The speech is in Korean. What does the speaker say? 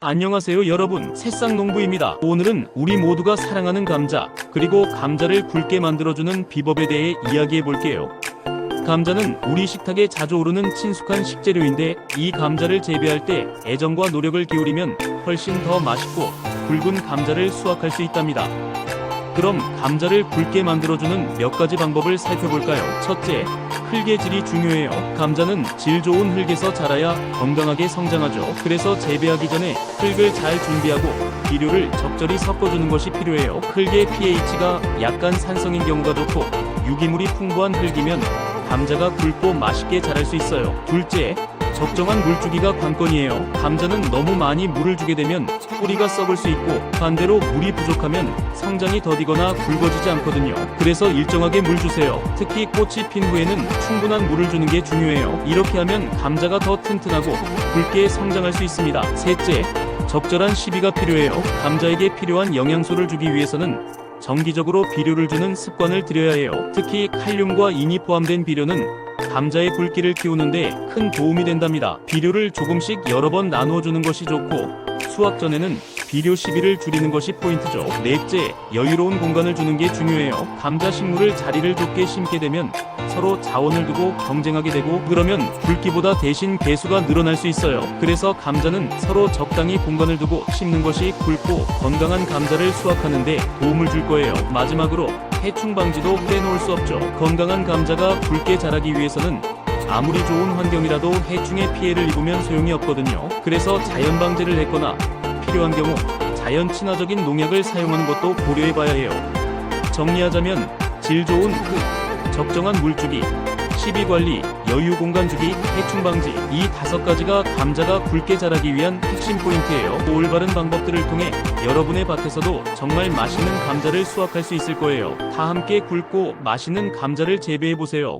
안녕하세요 여러분. 새싹농부입니다. 오늘은 우리 모두가 사랑하는 감자 그리고 감자를 굵게 만들어주는 비법에 대해 이야기해 볼게요. 감자는 우리 식탁에 자주 오르는 친숙한 식재료인데 이 감자를 재배할 때 애정과 노력을 기울이면 훨씬 더 맛있고 굵은 감자를 수확할 수 있답니다 그럼 감자를 굵게 만들어주는 몇 가지 방법을 살펴볼까요 첫째 흙의 질이 중요해요. 감자는 질 좋은 흙에서 자라야 건강하게 성장하죠. 그래서 재배하기 전에 흙을 잘 준비하고 비료를 적절히 섞어주는 것이 필요해요. 흙의 pH가 약간 산성인 경우가 좋고 유기물이 풍부한 흙이면 감자가 굵고 맛있게 자랄 수 있어요. 둘째, 적정한 물 주기가 관건이에요. 감자는 너무 많이 물을 주게 되면 뿌리가 썩을 수 있고 반대로 물이 부족하면 성장이 더디거나 굵어지지 않거든요. 그래서 일정하게 물 주세요. 특히 꽃이 핀 후에는 충분한 물을 주는 게 중요해요. 이렇게 하면 감자가 더 튼튼하고 굵게 성장할 수 있습니다. 셋째, 적절한 시비가 필요해요. 감자에게 필요한 영양소를 주기 위해서는 정기적으로 비료를 주는 습관을 들여야 해요. 특히 칼륨과 인이 포함된 비료는 감자의 굵기를 키우는데 큰 도움이 된답니다. 비료를 조금씩 여러 번 나누어 주는 것이 좋고 수확 전에는 비료 시비를 줄이는 것이 포인트죠. 넷째, 여유로운 공간을 주는 게 중요해요. 감자 식물을 자리를 좁게 심게 되면 서로 자원을 두고 경쟁하게 되고 그러면 굵기보다 대신 개수가 늘어날 수 있어요. 그래서 감자는 서로 적당히 공간을 두고 심는 것이 굵고 건강한 감자를 수확하는데 도움을 줄 거예요. 마지막으로 해충 방지도 빼놓을 수 없죠. 건강한 감자가 굵게 자라기 위해서는 아무리 좋은 환경이라도 해충의 피해를 입으면 소용이 없거든요. 그래서 자연 방제를 했거나 필요한 경우 자연 친화적인 농약을 사용하는 것도 고려해 봐야 해요. 정리하자면 질 좋은 흙, 적정한 물주기, 시비 관리, 여유 공간 주기, 해충 방지 이 다섯 가지가 감자가 굵게 자라기 위한 핵심 포인트예요. 올바른 방법들을 통해 여러분의 밭에서도 정말 맛있는 감자를 수확할 수 있을 거예요. 다 함께 굵고 맛있는 감자를 재배해 보세요.